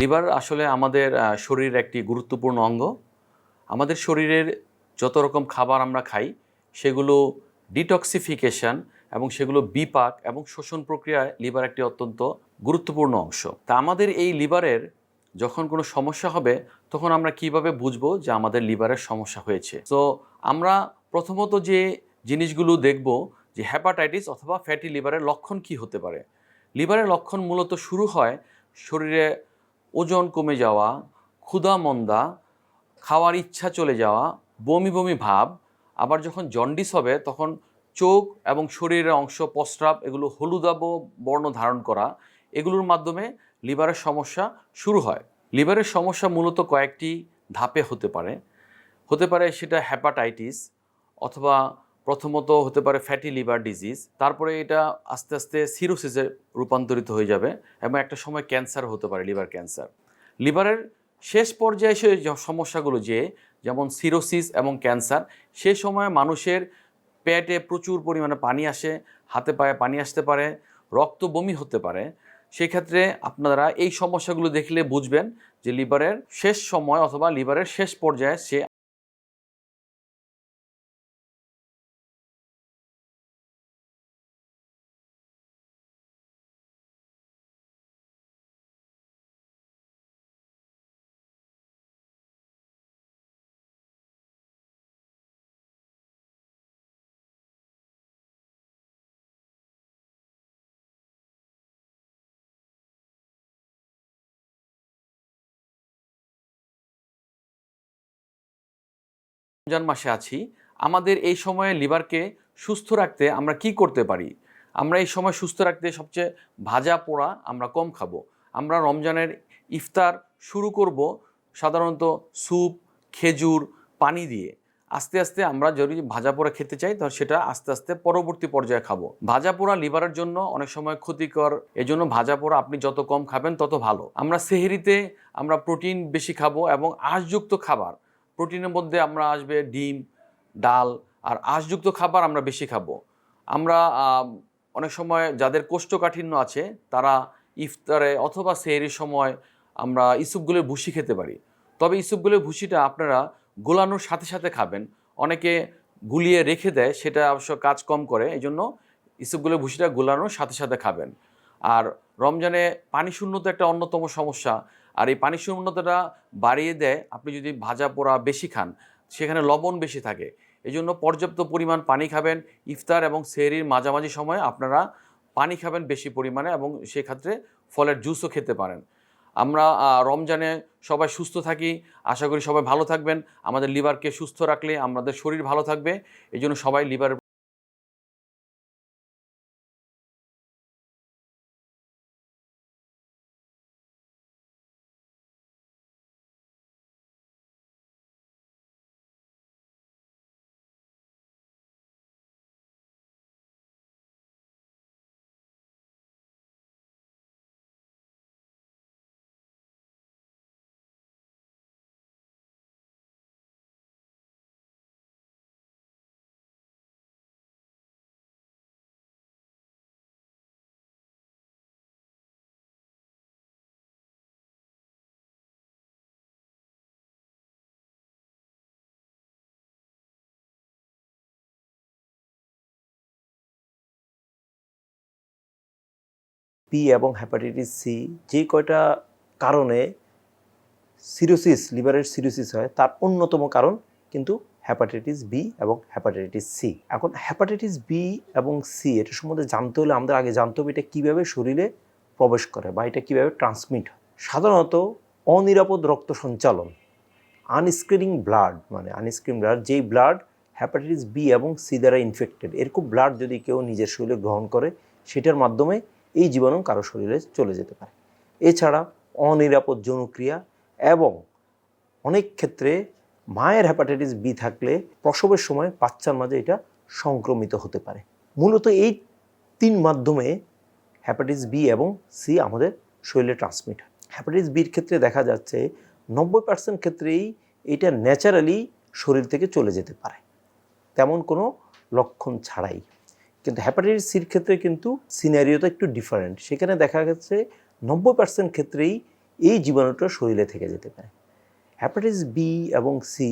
Liver আসলে আমাদের শরীরের একটি গুরুত্বপূর্ণ অঙ্গ। আমাদের শরীরের যত রকম খাবার আমরা খাই, সেগুলো ডিটক্সিফিকেশন এবং সেগুলো বিপাক এবং শোষণ প্রক্রিয়ায় লিভার একটি অত্যন্ত গুরুত্বপূর্ণ অংশ। তা আমাদের এই লিভারের যখন কোনো সমস্যা হবে, তখন আমরা কীভাবে বুঝব যে আমাদের লিভারের সমস্যা হয়েছে? তো আমরা প্রথমত যে জিনিসগুলো দেখব যে হ্যাপাটাইটিস অথবা ফ্যাটি লিভারের লক্ষণ কি হতে পারে। লিভারের লক্ষণ মূলত শুরু হয় শরীরে ওজন কমে যাওয়া, ক্ষুধা মন্দা, খাওয়ার ইচ্ছা চলে যাওয়া, বমি বমি ভাব, আবার যখন জন্ডিস হবে তখন চোখ এবং শরীরের অংশ প্রস্রাব এগুলো হলুদাব বর্ণ ধারণ করা, এগুলোর মাধ্যমে লিভারের সমস্যা শুরু হয়। লিভারের সমস্যা মূলত কয়েকটি ধাপে হতে পারে। হতে পারে সেটা হ্যাপাটাইটিস অথবা প্রথমত হতে পারে ফ্যাটি লিভার ডিজিজ তারপরে এটা আস্তে আস্তে সিরোসিসে রূপান্তরিত হয়ে যাবে এবং একটা সময় ক্যান্সার হতে পারে লিভার ক্যান্সার লিভারের শেষ পর্যায়ে যে সমস্যাগুলো যে, যেমন সিরোসিস এবং ক্যান্সার সে সময় মানুষের পেটে প্রচুর পরিমাণে পানি আসে, হাতে পায়ে পানি আসতে পারে, রক্ত বমি হতে পারে। সেক্ষেত্রে আপনারা এই সমস্যাগুলো দেখলে বুঝবেন যে লিভারের শেষ সময় অথবা লিভারের শেষ পর্যায়ে সে রমজান মাসে আছি, আমাদের এই সময়ে লিভারকে সুস্থ রাখতে আমরা কি করতে পারি? আমরা এই সময় সুস্থ রাখতে সবচেয়ে ভাজা পোড়া আমরা কম খাব। আমরা রমজানের ইফতার শুরু করব সাধারণত স্যুপ, খেজুর, পানি দিয়ে। আস্তে আস্তে আমরা যদি ভাজা পোড়া খেতে চাই, তাহলে সেটা আস্তে আস্তে পরবর্তী পর্যায়ে খাব। ভাজা পোড়া লিভারের জন্য অনেক সময় ক্ষতিকর। এজন্য ভাজা পোড়া আপনি যত কম খাবেন, তত ভালো। আমরা সেহেরিতে আমরা প্রোটিন বেশি খাব এবং আঁশযুক্ত খাবার প্রোটিনের মধ্যে আমরা আসবে ডিম, ডাল আর আঁশযুক্ত খাবার আমরা বেশি খাব। আমরা অনেক সময় যাদের কোষ্ঠকাঠিন্য আছে, তারা ইফতারে অথবা সেহরির সময় আমরা ইসুপগুলোর ভুসি খেতে পারি। তবে ইসুপগুলোর ভুসিটা আপনারা গোলানোর সাথে সাথে খাবেন। অনেকে গুলিয়ে রেখে দেয়, সেটা অবশ্য কাজ কম করে এই জন্য ইসুপগুলোর ভুসিটা গোলানোর সাথে সাথে খাবেন। আর রমজানে পানি শূন্যতা একটা অন্যতম সমস্যা আর এই পানি শূন্যতাটা বাড়িয়ে দেয়, আপনি যদি ভাজা পোড়া বেশি খান, সেখানে লবণ বেশি থাকে। এই জন্য পর্যাপ্ত পরিমাণ পানি খাবেন। ইফতার এবং সেহরির মাঝামাঝি সময়ে আপনারা পানি খাবেন বেশি পরিমাণে এবং সেক্ষেত্রে ফলের জুসও খেতে পারেন। আমরা রমজানে সবাই সুস্থ থাকি। আশা করি সবাই ভালো থাকবেন। আমাদের লিভারকে সুস্থ রাখলে আমাদের শরীর ভালো থাকবে। এই জন্য সবাই লিভার পি এবং হ্যাপাটাইটিস সি যে কয়টা কারণে সিরোসিস লিভারের সিরোসিস হয়, তার অন্যতম কারণ কিন্তু হ্যাপাটাইটিস বি এবং হ্যাপাটাইটিস সি এখন হ্যাপাটাইটিস বি এবং সি এটা সম্বন্ধে জানতে হলে আমাদের আগে জানতে হবে এটা কীভাবে শরীরে প্রবেশ করে বা এটা কীভাবে ট্রান্সমিট হয়। সাধারণত অনিরাপদ রক্ত সঞ্চালন আনস্ক্রিনিং ব্লাড মানে আনস্ক্রিন ব্লাড যেই ব্লাড হ্যাপাটাইটিস বি এবং সি দ্বারা ইনফেক্টেড এরকম ব্লাড যদি কেউ নিজের শরীরে গ্রহণ করে, সেটার মাধ্যমে এই জীবাণু কারও শরীরে চলে যেতে পারে। এছাড়া অনিরাপদ যৌনক্রিয়া এবং অনেক ক্ষেত্রে মায়ের হ্যাপাটাইটিস বি থাকলে প্রসবের সময় বাচ্চার মাঝে এটা সংক্রমিত হতে পারে। মূলত এই তিন মাধ্যমে হ্যাপাটাইটিস বি এবং সি আমাদের শরীরে ট্রান্সমিট হয়। হ্যাপাটাইটিস বির ক্ষেত্রে দেখা যাচ্ছে নব্বই পার্সেন্ট ক্ষেত্রেই এটা ন্যাচারালি শরীর থেকে চলে যেতে পারে। তেমন কোনো লক্ষণ ছাড়াই। কিন্তু হ্যাপাটাইটিস সির ক্ষেত্রে কিন্তু সিনারিওটা একটু ডিফারেন্ট সেখানে দেখা গেছে নব্বই পার্সেন্ট ক্ষেত্রেই এই জীবাণুটা শরীরে থেকে যেতে পারে। হ্যাপাটাইটিস বি এবং সি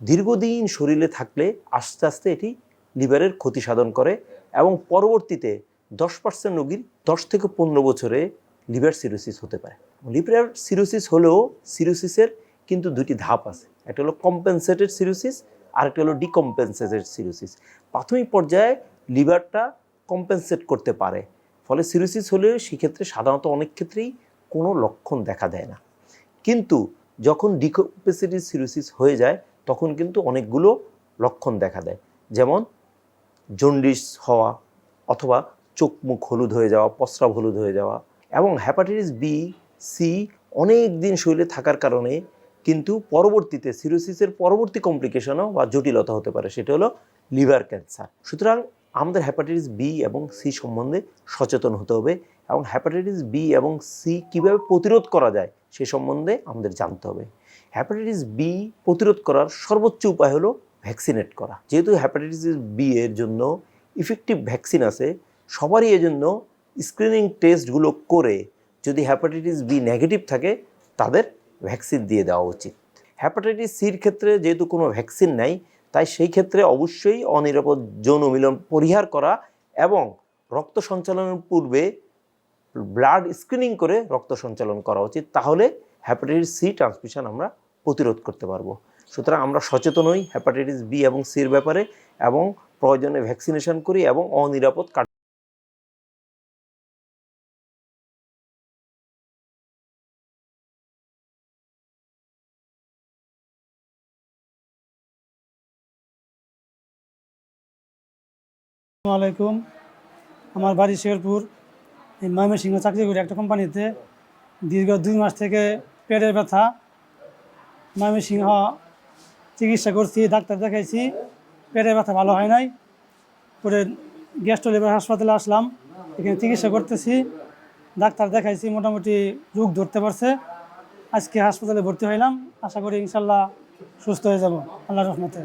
দীর্ঘদিন শরীরে থাকলে আস্তে আস্তে এটি লিভারের ক্ষতি সাধন করে এবং পরবর্তীতে দশ পার্সেন্ট রোগীর দশ থেকে পনেরো বছরে লিভার সিরোসিস হতে পারে। লিভার সিরোসিস হলেও সিরোসিসের কিন্তু দুটি ধাপ আছে। একটা হলো কম্পেনসেটেড সিরোসিস আর একটা হলো ডিকম্পেনসেটেড সিরোসিস প্রাথমিক পর্যায়ে লিভারটা কম্পেনসেট করতে পারে। ফলে সিরোসিস হলেও সেক্ষেত্রে সাধারণত অনেক ক্ষেত্রেই কোনো লক্ষণ দেখা দেয় না। কিন্তু যখন ডিকম্পেসিটিভ সিরোসিস হয়ে যায়, তখন কিন্তু অনেকগুলো লক্ষণ দেখা দেয়। যেমন জন্ডিস হওয়া অথবা চোখ মুখ হলুদ হয়ে যাওয়া প্রস্রাব হলুদ হয়ে যাওয়া এবং হ্যাপাটাইটিস বি সি অনেক দিন শরীরে থাকার কারণে কিন্তু পরবর্তীতে সিরোসিসের পরবর্তী কমপ্লিকেশনও বা জটিলতা হতে পারে, সেটা হলো লিভার ক্যান্সার। সুতরাং আমাদের হ্যাপাটাইটিস বি এবং সি সম্বন্ধে সচেতন হতে হবে এবং হ্যাপাটাইটিস বি এবং সি কীভাবে প্রতিরোধ করা যায় সে সম্বন্ধে আমাদের জানতে হবে। হ্যাপাটাইটিস বি প্রতিরোধ করার সর্বোচ্চ উপায় হলো ভ্যাকসিনেট করা। যেহেতু হ্যাপাটাইটিস বি এর জন্য ইফেক্টিভ ভ্যাকসিন আছে, সবারই এজন্য স্ক্রিনিং টেস্টগুলো করে যদি হ্যাপাটাইটিস বি নেগেটিভ থাকে, তাদের ভ্যাকসিন দিয়ে দেওয়া উচিত। হ্যাপাটাইটিস সির ক্ষেত্রে যেহেতু কোনো ভ্যাকসিন নাই তাই সেই ক্ষেত্রে অবশ্যই অনিরাপদ যৌন মিলন পরিহার করা এবং রক্ত সঞ্চালনের পূর্বে ব্লাড স্ক্রিনিং করে রক্ত সঞ্চালন করা উচিত। তাহলে হ্যাপাটাইটিস সি ট্রান্সমিশন আমরা প্রতিরোধ করতে পারব। সুতরাং আমরা সচেতন হই হ্যাপাটাইটিস বি এবং সির ব্যাপারে এবং প্রয়োজনে ভ্যাকসিনেশন করি এবং অনিরাপদ আলাইকুম। আমার বাড়ি শেরপুর। এই ময়মনসিংহ চাকরি করি একটা কোম্পানিতে। দীর্ঘ দুই মাস থেকে পেটের ব্যথা। ময়মনসিংহ চিকিৎসা করছি, ডাক্তার দেখাইছি। পেটের ব্যথা ভালো হয় নাই। পরে গ্যাস্ট্রো লিভার হাসপাতালে আসলাম। এখানে চিকিৎসা করতেছি। ডাক্তার দেখাইছি, মোটামুটি রোগ ধরতে পারছে। আজকে হাসপাতালে ভর্তি হইলাম। আশা করি ইনশাল্লাহ সুস্থ হয়ে যাব। আল্লাহ রহমতে।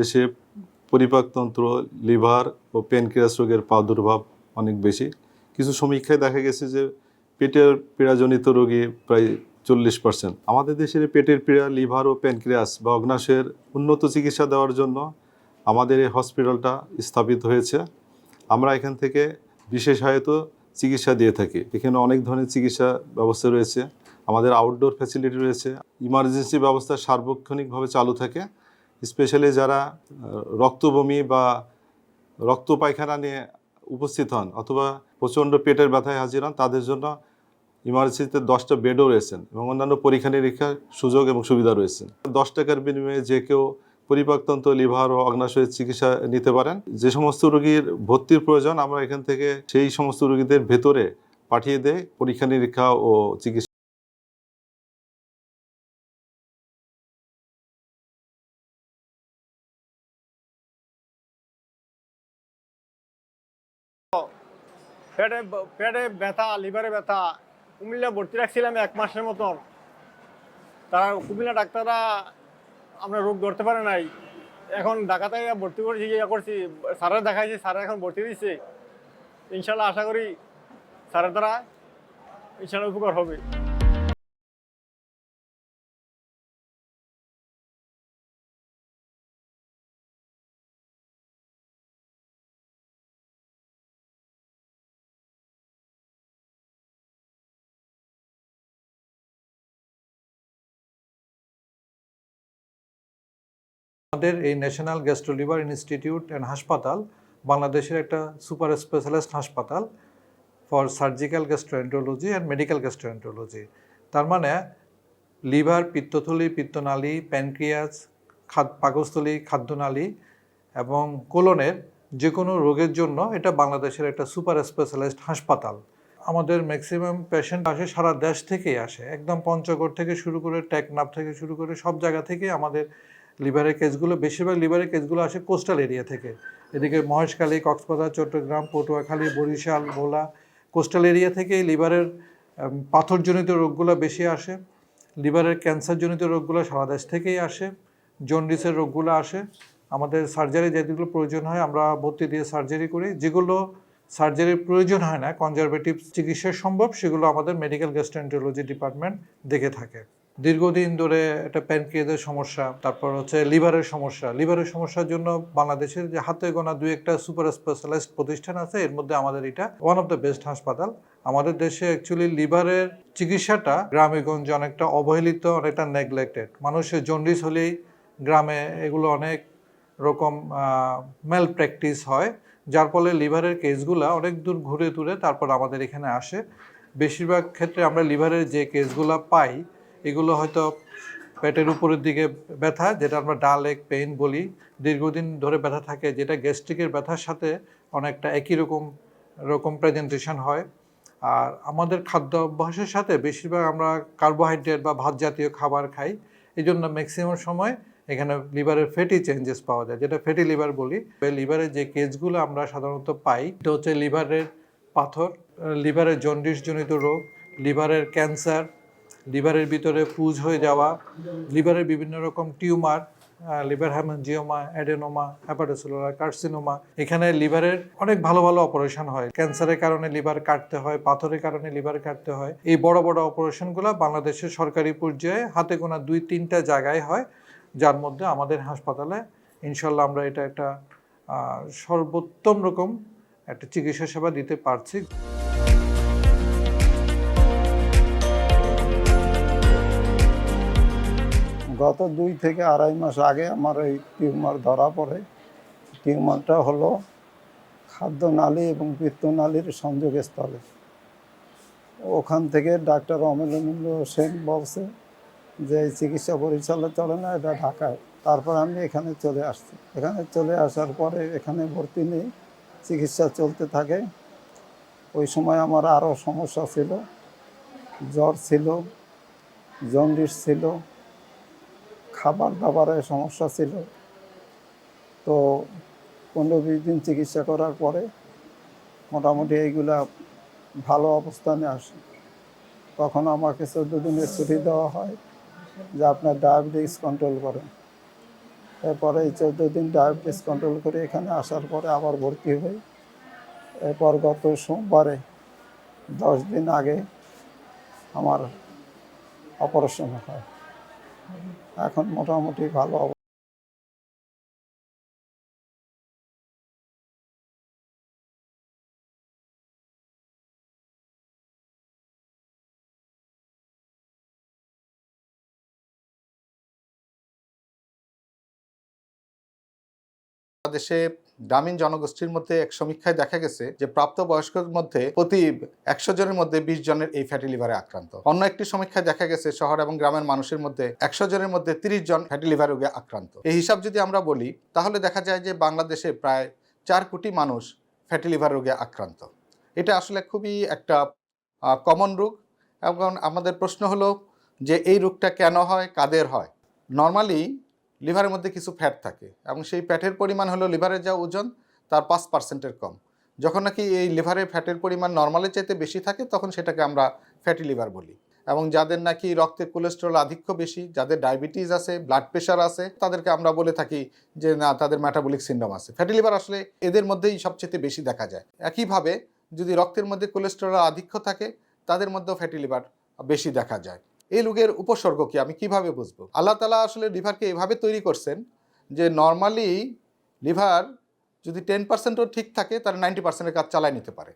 দেশে পরিপাকতন্ত্র লিভার ও প্যানক্রিয়াস রোগের প্রাদুর্ভাব অনেক বেশি। কিছু সমীক্ষায় দেখা গেছে যে পেটের পীড়াজনিত রোগী প্রায় চল্লিশ পার্সেন্ট আমাদের দেশের পেটের পীড়া, লিভার ও প্যানক্রিয়াস বা অগ্নাশয়ের উন্নত চিকিৎসা দেওয়ার জন্য আমাদের এই হসপিটালটা স্থাপিত হয়েছে। আমরা এখান থেকে বিশেষায়িত চিকিৎসা দিয়ে থাকি। এখানে অনেক ধরনের চিকিৎসা ব্যবস্থা রয়েছে। আমাদের আউটডোর ফ্যাসিলিটি রয়েছে। ইমার্জেন্সি ব্যবস্থা সার্বক্ষণিকভাবে চালু থাকে। স্পেশালি যারা রক্তবমি বা রক্ত পায়খানা নিয়ে উপস্থিত হন অথবা প্রচণ্ড পেটের ব্যথায় হাজির হন, তাদের জন্য ইমার্জেন্সিতে দশটা বেডও রয়েছেন এবং অন্যান্য পরীক্ষা নিরীক্ষার সুযোগ এবং সুবিধা রয়েছে দশ টাকার বিনিময়ে যে কেউ পরিপাকতন্ত্র, লিভার ও অগ্নাশয়ের চিকিৎসা নিতে পারেন। যে সমস্ত রোগীর ভর্তির প্রয়োজন আমরা এখান থেকে সেই সমস্ত রোগীদের ভেতরে পাঠিয়ে দেয় পরীক্ষা নিরীক্ষা ও চিকিৎসা। পেটে পেটে ব্যথা, লিভারে ব্যথা, কুমিল্লা ভর্তি রাখছিলাম এক মাসের মতন। তারা কুমিল্লা ডাক্তাররা আমরা রোগ ধরতে পারে নাই। এখন ডাকাতে ভর্তি করেছি ইয়ে করছি। স্যারের দেখাইছি স্যার এখন ভর্তি দিচ্ছে ইনশাল্লাহ আশা করি স্যারের দ্বারা ইনশাল্লাহ উপকার হবে। আমাদের এই ন্যাশনাল গ্যাস্ট্রোলিভার ইনস্টিটিউট অ্যান্ড হাসপাতাল বাংলাদেশের একটা সুপার স্পেশালিস্ট হাসপাতাল for surgical gastroenterology and medical gastroenterology তার মানে লিভার, পিত্তথলি, পিত্তনালী, প্যানক্রিয়াস, খাদ, পাকস্থলী, খাদ্যনালী এবং কোলনের যে কোনো রোগের জন্য এটা বাংলাদেশের একটা সুপার স্পেশালিস্ট হাসপাতাল। আমাদের ম্যাক্সিমাম পেশেন্ট আসে সারা দেশ থেকেই আসে। একদম পঞ্চগড় থেকে শুরু করে টেকনাফ থেকে শুরু করে সব জায়গা থেকে আমাদের লিভারের কেসগুলো বেশিরভাগ লিভারের কেসগুলো আসে কোস্টাল এরিয়া থেকে। এদিকে মহেশখালী, কক্সবাজার, চট্টগ্রাম, পটুয়াখালী, বরিশাল, ভোলা, কোস্টাল এরিয়া থেকে লিভারের পাথরজনিত রোগগুলো বেশি আসে। লিভারের ক্যান্সারজনিত রোগগুলো সারা দেশ থেকেই আসে। জন্ডিসের রোগগুলো আসে। আমাদের সার্জারি যেগুলো প্রয়োজন হয়, আমরা ভর্তি দিয়ে সার্জারি করি। যেগুলো সার্জারির প্রয়োজন হয় না, কনজারভেটিভ চিকিৎসা সম্ভব, সেগুলো আমাদের মেডিকেল গ্যাস্ট্রেন্টোলজি ডিপার্টমেন্ট দেখে থাকে। দীর্ঘদিন ধরে একটা প্যানক্রিয়াজের সমস্যা, তারপর হচ্ছে লিভারের সমস্যা। লিভারের সমস্যার জন্য বাংলাদেশের যে হাতে গোনা দুই একটা সুপার স্পেশালাইজড প্রতিষ্ঠান আছে, এর মধ্যে আমাদের এটা ওয়ান অফ দ্য বেস্ট হাসপাতাল। আমাদের দেশে অ্যাকচুয়ালি লিভারের চিকিৎসাটা গ্রামেগঞ্জে অনেকটা অবহেলিত, অনেকটা নেগলেক্টেড মানুষের জন্ডিস হলেই গ্রামে এগুলো অনেক রকম মেল প্র্যাকটিস হয়, যার ফলে লিভারের কেসগুলো অনেক দূর ঘুরে তুরে তারপর আমাদের এখানে আসে। বেশিরভাগ ক্ষেত্রে আমরা লিভারের যে কেসগুলো পাই এগুলো হয়তো পেটের উপরের দিকে ব্যথা, যেটা আমরা ডালেক পেইন বলি, দীর্ঘদিন ধরে ব্যথা থাকে, যেটা গ্যাস্ট্রিকের ব্যথার সাথে অনেকটা একই রকম রকম প্রেজেন্টেশন হয়। আর আমাদের খাদ্য অভ্যাসের সাথে বেশিরভাগ আমরা কার্বোহাইড্রেট বা ভাত জাতীয় খাবার খাই। এই জন্য ম্যাক্সিমাম সময় এখানে লিভারের ফ্যাটি চেঞ্জেস পাওয়া যায়, যেটা ফ্যাটি লিভার বলি। লিভারের যে কেসগুলো আমরা সাধারণত পাই এটা হচ্ছে লিভারের পাথর লিভারের জন্ডিসজনিত রোগ লিভারের ক্যান্সার লিভারের ভিতরে পুজ হয়ে যাওয়া, লিভারের বিভিন্ন রকম tumour liver haemangioma adenoma hepatocellular carcinoma, এখানে লিভারের অনেক ভালো ভালো অপারেশন হয়। ক্যান্সারের কারণে লিভার কাটতে হয়, পাথরের কারণে লিভার কাটতে হয়। এই বড় বড় অপারেশনগুলো বাংলাদেশের সরকারি পর্যায়ে হাতে গোনা দুই তিনটা জায়গায় হয়, যার মধ্যে আমাদের হাসপাতালে ইনশাল্লাহ আমরা এটা একটা সর্বোত্তম রকম একটা চিকিৎসা সেবা দিতে পারছি। গত দুই থেকে আড়াই মাস আগে আমার এই টিউমার ধরা পড়ে। টিউমারটা হলো খাদ্যনালী এবং পিত্তনালীর সংযোগস্থলে। ওখান থেকে ডাক্তার অমলেন্দু সেন বলছে যে, এই চিকিৎসা পরিচালনা চলে না, এটা ঢাকায়। তারপর আমি এখানে চলে আসছি। এখানে চলে আসার পরে এখানে ভর্তি নেই, চিকিৎসা চলতে থাকে। ওই সময় আমার আরও সমস্যা ছিল। জ্বর ছিল, জন্ডিস ছিল। খাবার দাবারের সমস্যা ছিল। তো পনেরো বিশ দিন চিকিৎসা করার পরে মোটামুটি এইগুলা ভালো অবস্থানে আসে। তখন আমাকে চোদ্দ দিনের ছুটি দেওয়া হয় যে আপনার ডায়াবেটিস কন্ট্রোল করেন। এরপরে এই চোদ্দ দিন ডায়াবেটিস কন্ট্রোল করে এখানে আসার পরে আবার ভর্তি হই। এরপর গত সোমবারে, দশ দিন আগে আমার অপারেশন হয়। এখন মোটামুটি ভালো গ্রামীণ জনগোষ্ঠীর মধ্যে এক সমীক্ষায় দেখা গেছে যে প্রাপ্তবয়স্কদের মধ্যে প্রতি একশো জনের মধ্যে বিশ জনের এই ফ্যাটি লিভারে আক্রান্ত। অন্য একটি সমীক্ষায় দেখা গেছে শহর এবং গ্রামের মানুষের মধ্যে একশো জনের মধ্যে তিরিশ জন ফ্যাটি লিভার রোগে আক্রান্ত। এই হিসাব যদি আমরা বলি, তাহলে দেখা যায় যে বাংলাদেশে প্রায় চার কোটি মানুষ ফ্যাটি লিভার রোগে আক্রান্ত। এটা আসলে খুবই একটা কমন রোগ। এবং আমাদের প্রশ্ন হলো যে এই রোগটা কেন হয়, কাদের হয়? নর্মালি লিভারের মধ্যে কিছু ফ্যাট থাকে এবং সেই ফ্যাটের পরিমাণ হলো লিভারের যা ওজন, তার পাঁচ পার্সেন্টের কম। যখন নাকি এই লিভারের ফ্যাটের পরিমাণ নর্মালের চাইতে বেশি থাকে, তখন সেটাকে আমরা ফ্যাটি লিভার বলি। এবং যাদের নাকি রক্তে কোলেস্টেরল আধিক্য বেশি, যাদের ডায়াবেটিস আছে ব্লাড প্রেশার আছে, তাদেরকে আমরা বলে থাকি যে, না, তাদের ম্যাটাবলিক সিন্ড্রোম আছে। ফ্যাটি লিভার আসলে এদের মধ্যেই সবচেয়ে বেশি দেখা যায়। একইভাবে যদি রক্তের মধ্যে কোলেস্টেরল আধিক্য থাকে, তাদের মধ্যেও ফ্যাটি লিভার বেশি দেখা যায়। এই রোগের উপসর্গ কি? আমি কীভাবে বুঝব? আল্লাহ তালা আসলে লিভারকে এভাবে তৈরি করছেন যে নর্মালি লিভার যদি টেন পার্সেন্টও ঠিক থাকে, তাহলে নাইনটি পার্সেন্টের কাজ চালায় নিতে পারে।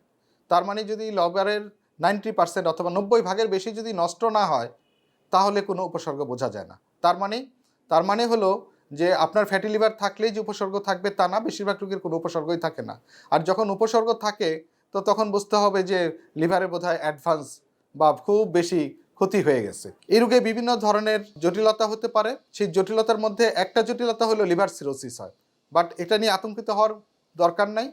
তার মানে যদি লিভারের নাইনটি পার্সেন্ট অথবা নব্বই ভাগের বেশি যদি নষ্ট না হয়, তাহলে কোনো উপসর্গ বোঝা যায় না। তার মানে তার মানে হলো যে আপনার ফ্যাটি লিভার থাকলেই যে উপসর্গ থাকবে তা না, বেশিরভাগ রোগের কোনো উপসর্গই থাকে না। আর যখন উপসর্গ থাকে, তো তখন বুঝতে হবে যে লিভারে বোধহয় অ্যাডভান্স বা খুব বেশি ক্ষতি হয়ে গেছে। এই রোগে বিভিন্ন ধরনের জটিলতা হতে পারে। সেই জটিলতার মধ্যে একটা জটিলতা হলো লিভার সিরোসিস হয়। বাট এটা নিয়ে আতঙ্কিত হওয়ার দরকার নাই।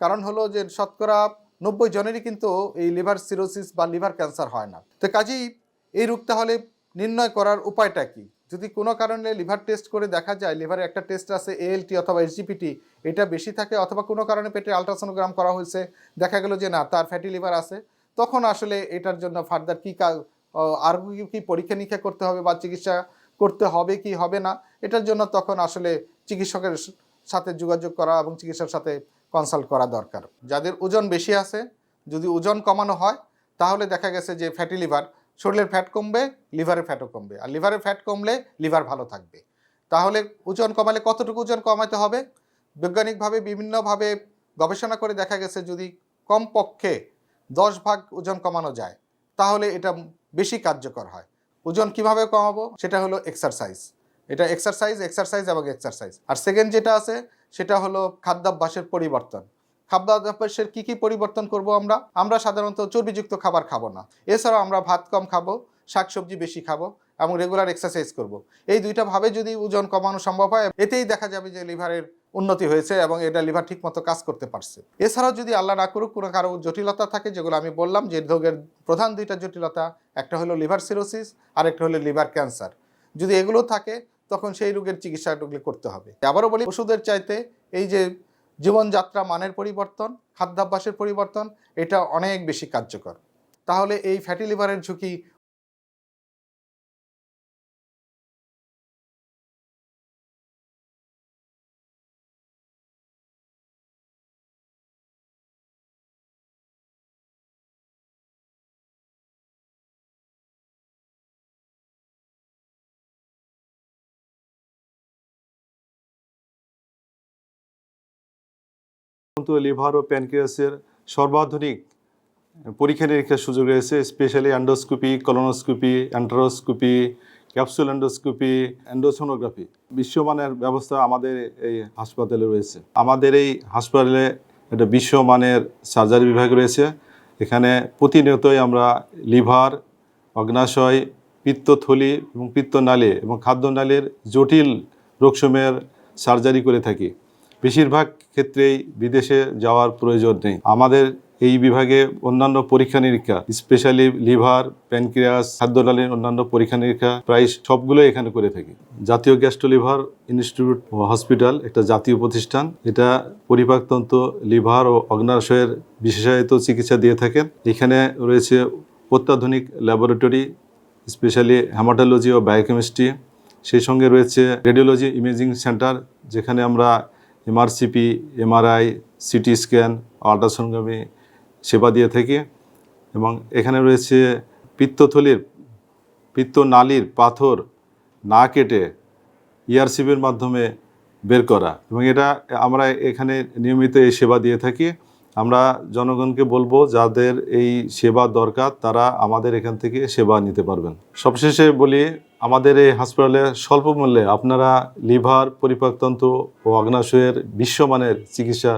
কারণ হলো যে শতকরা নব্বই জনেরই কিন্তু এই লিভার সিরোসিস বা লিভার ক্যান্সার হয় না। তো কাজেই এই রোগ তাহলে নির্ণয় করার উপায়টা কি? যদি কোনো কারণে লিভার টেস্ট করে দেখা যায়, লিভারে একটা টেস্ট আছে এএলটি অথবা এসজিপিটি এটা বেশি থাকে অথবা কোনো কারণে পেটে আলট্রাসোনোগ্রাম করা হয়েছে, দেখা গেল যে না, তার ফ্যাটি লিভার আছে, তখন আসলে এটার জন্য ফার্দার কী আর কি পরীক্ষা নিরীক্ষা করতে হবে বা চিকিৎসা করতে হবে কি হবে না, এটার জন্য তখন আসলে চিকিৎসকের সাথে যোগাযোগ করা এবং চিকিৎসার সাথে কনসাল্ট করা দরকার। যাদের ওজন বেশি আছে, যদি ওজন কমানো হয়, তাহলে দেখা গেছে যে ফ্যাটি লিভার শরীরের ফ্যাট কমবে লিভারের ফ্যাটও কমবে। আর লিভারের ফ্যাট কমলে লিভার ভালো থাকবে। তাহলে ওজন কমালে কতটুকু ওজন কমাতে হবে? বৈজ্ঞানিকভাবে, বিভিন্নভাবে গবেষণা করে দেখা গেছে যদি কমপক্ষে দশ ভাগ ওজন কমানো যায় তাহলে এটা বেশি কার্যকর হয়। ওজন কীভাবে কমাবো? সেটা হলো এক্সারসাইজ এটা এক্সারসাইজ এক্সারসাইজ এবং এক্সারসাইজ আর সেকেন্ড যেটা আছে, সেটা হলো খাদ্যাভ্যাসের পরিবর্তন। খাদ্যাভ্যাসের কি কি পরিবর্তন করব আমরা? আমরা সাধারণত চর্বিযুক্ত খাবার খাব না। এছাড়াও আমরা ভাত কম খাব, শাকসবজি বেশি খাব এবং রেগুলার এক্সারসাইজ করব। এই দুইটা ভাবে যদি ওজন কমানো সম্ভব হয়, এতেই দেখা যাবে যে লিভারের উন্নতি হয়েছে এবং এটা লিভার ঠিকমতো কাজ করতে পারছে। এছাড়াও যদি আল্লাহ না করুক, কোনো কারও জটিলতা থাকে, যেগুলো আমি বললাম, যে রোগের প্রধান দুইটা জটিলতা, একটা হলো লিভার সিরোসিস আর একটা হলো লিভার ক্যান্সার। যদি এগুলো থাকে, তখন সেই রোগের চিকিৎসাগুলি করতে হবে। আবারও বলি, ওষুধের চাইতে এই যে জীবনযাত্রা মানের পরিবর্তন, খাদ্যাভ্যাসের পরিবর্তন, এটা অনেক বেশি কার্যকর। তাহলে এই ফ্যাটি লিভারের ঝুঁকি লিভার ও প্যানক্রিয়াসের সর্বাধুনিক পরীক্ষা নিরীক্ষার সুযোগ রয়েছে, specially endoscopy, colonoscopy, enteroscopy, capsule endoscopy, endosonography বিশ্বমানের ব্যবস্থা আমাদের এই হাসপাতালে রয়েছে। আমাদের এই হাসপাতালে একটা বিশ্বমানের সার্জারি বিভাগ রয়েছে। এখানে প্রতিনিয়তই আমরা লিভার, অগ্নাশয়, পিত্তথলি এবং পিত্তনালী এবং খাদ্যনালীর জটিল রোগসমূহের সার্জারি করে থাকি। বেশিরভাগ ক্ষেত্রেই বিদেশে যাওয়ার প্রয়োজন নেই। আমাদের এই বিভাগে অন্যান্য পরীক্ষা নিরীক্ষা, স্পেশালি লিভার, প্যানক্রিয়াস খাদ্যনালীর অন্যান্য পরীক্ষা নিরীক্ষা, প্রায় সবগুলো এখানে করে থাকি। জাতীয় গ্যাস্ট্রো লিভার ইনস্টিটিউট হসপিটাল একটা জাতীয় প্রতিষ্ঠান। এটা পরিপাকতন্ত্র লিভার ও অগ্নাশয়ের বিশেষায়িত চিকিৎসা দিয়ে থাকেন। এখানে রয়েছে অত্যাধুনিক ল্যাবরেটরি, স্পেশালি হ্যামাটোলজি ও বায়োকেমিস্ট্রি। সেই সঙ্গে রয়েছে রেডিওলজি ইমেজিং সেন্টার, যেখানে আমরা MRCP, MRI, CT scan, ultrasonography সেবা দিয়ে থাকি এবং এখানে রয়েছে পিত্তথলির, পিত্তনালীর পাথর না কেটে ইআরসিপির মাধ্যমে বের করা এবং এটা আমরা এখানে নিয়মিত এই সেবা দিয়ে থাকি। আমরা জনগণকে বলব যাদের এই সেবা দরকার তারা আমাদের এখান থেকে সেবা নিতে পারবেন। সবশেষে বলি আমাদের এই হাসপাতালে স্বল্প মূল্যে আপনারা লিভার পরিপাকতন্ত্র ও অগ্নাশয়ের বিশ্বমানের চিকিৎসা